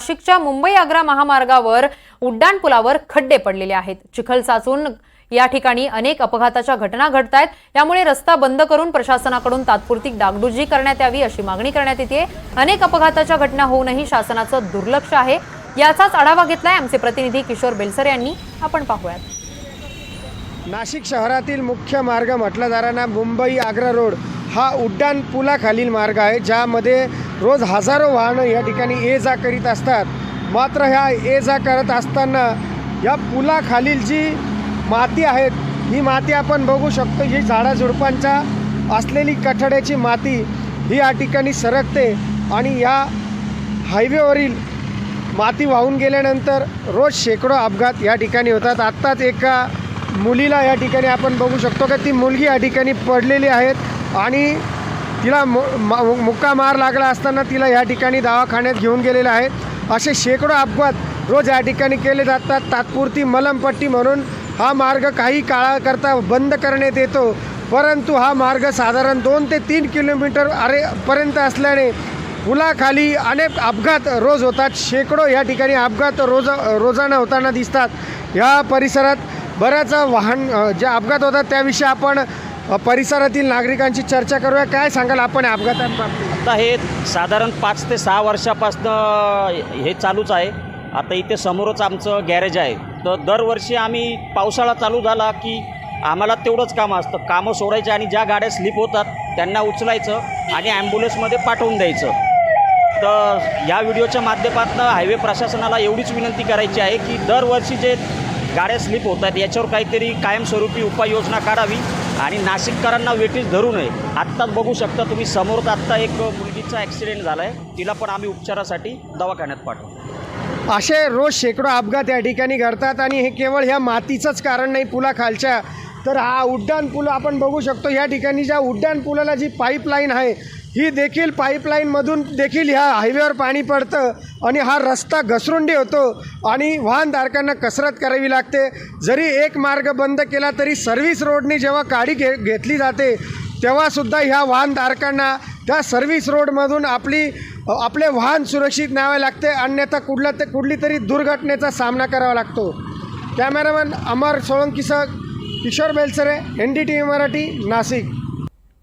नाशिकच्या मुंबई आग्रा महामार्गावर उड्डाणपुलावर खड्डे पडलेले आहेत. चिखल साचून या ठिकाणी अनेक अपघाताच्या घटना घडत आहेत त्यामुळे रस्ता बंद करून प्रशासनाकडून तात्पुरती डागडुजी करण्यात यावी अशी मागणी करण्यात येते अनेक अपघाताच्या घटना होऊनही शासनाचं दुर्लक्ष आहे. याचाच आढावा घेतलाय आमचे प्रतिनिधी किशोर बेलसर यांनी. आपण पाहूयात. नाशिक शहरातील मुख्य मार्ग म्हटला जाणारा मुंबई आग्रा रोड हा उड्डाण पुलाखालील मार्ग आहे ज्यामध्ये रोज हजारो वाहनं या ठिकाणी ये जा करीत असतात. मात्र ह्या ये जा करत असताना या पुलाखालील जी माती आहेत ही माती आपण बघू शकतो. ही झाडाझुडपांच्या असलेली कठड्याची माती ही या ठिकाणी सरकते आणि या हायवेवरील माती वाहून गेल्यानंतर रोज शेकडो अपघात या ठिकाणी होतात. आत्ताच एका मुलीला या ठिकाणी आपण बघू शकतो का ती मुलगी या ठिकाणी पडलेली आहेत आणि तिला मु मुक्का मार लागला असताना तिला या ठिकाणी दवाखान्यात घेऊन गेलेलं आहे असे शेकडो अपघात रोज या ठिकाणी केले जातात. तात्पुरती मलमपट्टी म्हणून हा मार्ग काही काळाकरता बंद करण्यात येतो. परंतु हा मार्ग साधारण दोन ते तीन किलोमीटर अरे पर्यंत असल्याने पुलाखाली अनेक अपघात रोज होतात. शेकडो या ठिकाणी अपघात रोज रोजानं होताना दिसतात. या परिसरात बऱ्याच वाहन जे अपघात होतात त्याविषयी आपण परिसरातील नागरिकांची चर्चा करूया. काय सांगाल आपण अपघातांबाबतीत? आता हे साधारण पाच ते सहा वर्षापासनं हे चालूच आहे. आता इथे समोरच आमचं गॅरेज आहे. तर दरवर्षी आम्ही पावसाळा चालू झाला की आम्हाला तेवढंच काम असतं. कामं सोडायचे आणि ज्या गाड्या स्लिप होतात त्यांना उचलायचं आणि ॲम्ब्युलन्समध्ये पाठवून द्यायचं. तर या व्हिडिओच्या माध्यमातून हायवे प्रशासनाला एवढीच विनंती करायची आहे की दरवर्षी जे गाड्या स्लिप होत आहेत याच्यावर काहीतरी कायमस्वरूपी उपाययोजना काढावी. आणि नाशिककरांना वेटीस धरू नये. आत्ताच बघू शकता तुम्ही समोरच आत्ता एक मुलगीचा ॲक्सिडेंट झाला आहे तिला पण आम्ही उपचारासाठी दवाखान्यात पाठवू. असे रोज शेकडो अपघात या ठिकाणी घडतात आणि हे केवळ ह्या मातीचंच कारण नाही पुलाखालच्या तर हा उड्डाण पूल आपण बघू शकतो. या ठिकाणी ज्या उड्डाण पुलाला जी पाईपलाईन आहे ही देखील पाईपलाईनमधून देखील ह्या हायवेवर पाणी पडतं आणि हा रस्ता घसरुंडी होतो आणि वाहनधारकांना कसरत करावी लागते. जरी एक मार्ग बंद केला तरी सर्व्हिस रोडनी जेव्हा गाडी घे घेतली जाते तेव्हासुद्धा ह्या वाहनधारकांना त्या सर्व्हिस रोडमधून आपली आपले वाहन सुरक्षित न्यावे लागते. अन्यथा कुठला ते कुठली तरी दुर्घटनेचा सामना करावा लागतो. Cameraman Amar सोळंकीसह Kishor Belsare N D T V Marathi Nashik.